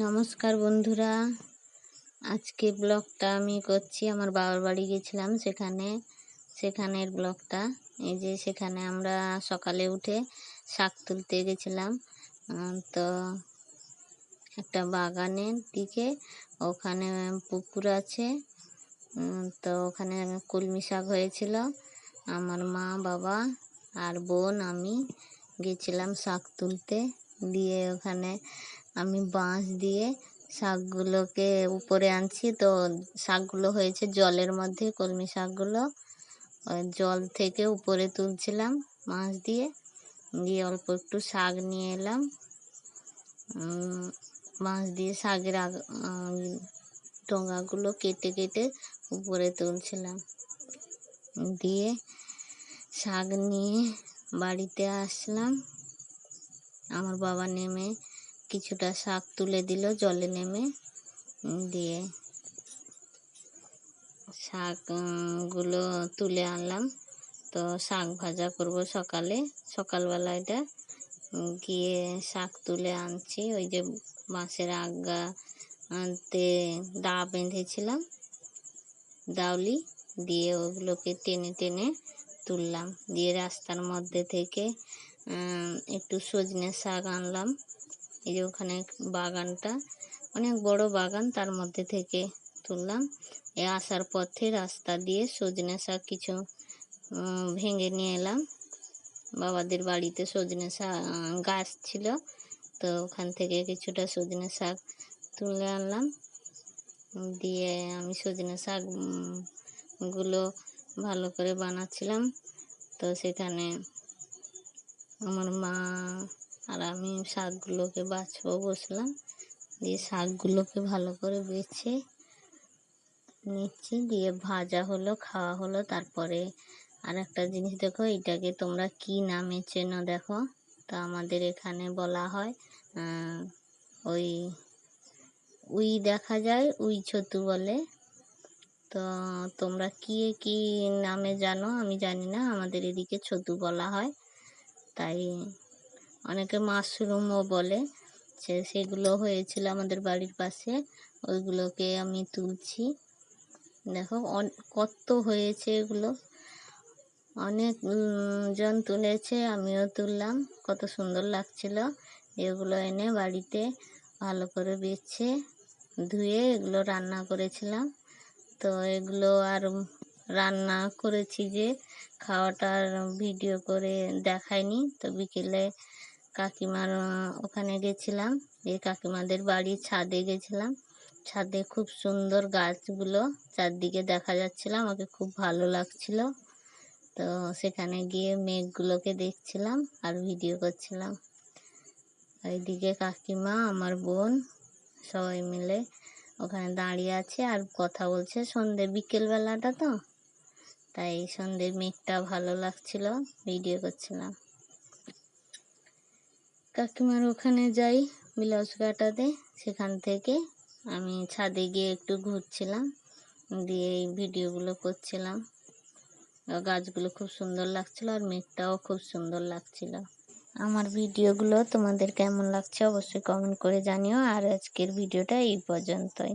নমস্কার বন্ধুরা। আজকে ব্লগটা আমি করছি, আমার বাবার বাড়ি গেছিলাম সেখানে। সেখানের ব্লগটা, এই যে সেখানে আমরা সকালে উঠে শাক তুলতে গেছিলাম। তো একটা বাগানের দিকে, ওখানে পুকুর আছে। তো ওখানে কলমি শাক হয়েছিল। আমার মা, বাবা আর বোন, আমি গেছিলাম শাক তুলতে। দিয়ে ওখানে আমি বাঁশ দিয়ে শাকগুলোকে উপরে আনছি। তো শাকগুলো হয়েছে জলের মধ্যে কলমি শাকগুলো। জল থেকে উপরে তুলছিলাম বাঁশ দিয়ে। দিয়ে অল্প একটু শাক নিয়ে এলাম। বাঁশ দিয়ে শাকের উম, কেটে কেটে উপরে তুলছিলাম। দিয়ে শাক নিয়ে বাড়িতে আসলাম। আমার বাবা নেমে কিছুটা শাক তুলে দিল জলে নেমে দিয়ে শাক উম, গুলো তুলে আনলাম। তো শাক ভাজা করব সকালে। সকালবেলা এটা গিয়ে শাক তুলে আনছি। ওই যে বাঁশের আগা আনতে দা বেঁধেছিলাম দাউলি দিয়ে ওগুলোকে টেনে টেনে তুললাম। দিয়ে রাস্তার মধ্যে থেকে একটু সজনে শাক আনলাম। এই যে ওখানে বাগানটা, অনেক বড় বাগান তার মধ্যে থেকে তুললাম। এ আসার পথে রাস্তা দিয়ে সজনে শাক কিছু ভেঙে নিয়ে এলাম। বাবাদের বাড়িতে সজনে শাক গাছ ছিল, তো ওখান থেকে কিছুটা সজনে শাক তুলে আনলাম। দিয়ে আমি সজনে শাকগুলো ভালো করে বানাচ্ছিলাম। তো সেখানে আমার মা আর আমি শাকগুলোকে বাছবো বসলাম দিয়ে শাকগুলোকে ভালো করে বেছে নিচ্ছি। দিয়ে ভাজা হলো, খাওয়া হলো, তারপরে আর একটা জিনিস দেখো, এটাকে তোমরা কি নামে চেনো দেখো। তা আমাদের এখানে বলা হয় ওই উই দেখা যায়, উই ছতু বলে। তো তোমরা কি কি নামে জানো আমি জানি না, আমাদের এদিকে ছতু বলা হয়। তাই অনেকে মাশরুমও বলে সে সেগুলো হয়েছিল আমাদের বাড়ির পাশে, ওইগুলোকে আমি তুলছি। দেখো কত হয়েছে এগুলো। অনেক জন তুলেছে, আমিও তুললাম। কত সুন্দর লাগছিল। এগুলো এনে বাড়িতে ভালো করে বেছে, ধুয়ে এগুলো রান্না করেছিলাম। তো এগুলো আর রান্না করেছি যে খাওয়াটার ভিডিও করে দেখাইনি। তো বিকেলে কাকিমার ওখানে গেছিলাম। এই কাকিমাদের বাড়ির ছাদে গেছিলাম। ছাদে খুব সুন্দর গাছগুলো চারদিকে দেখা যাচ্ছিল, আমাকে খুব ভালো লাগছিল। তো সেখানে গিয়ে মেঘগুলোকে দেখছিলাম আর ভিডিও করছিলাম। ওইদিকে কাকিমা, আমার বোন সবাই মিলে ওখানে দাঁড়িয়ে আছে আর কথা বলছে। সন্ধে বিকেলবেলাটা তো, তাই সন্ধ্যের মেঘটা ভালো লাগছিল, ভিডিও করছিলাম। কাকিমার ওখানে যাই, ব্লাউজ কাটাতে সেখান থেকে আমি ছাদে গিয়ে একটু ঘুরছিলাম, দিয়ে এই ভিডিওগুলো করছিলাম। গাছগুলো খুব সুন্দর লাগছিল আর মেঘটাও খুব সুন্দর লাগছিল। আমার ভিডিওগুলো তোমাদের কেমন লাগছে অবশ্যই কমেন্ট করে জানিও, আর আজকের ভিডিওটা এই পর্যন্তই।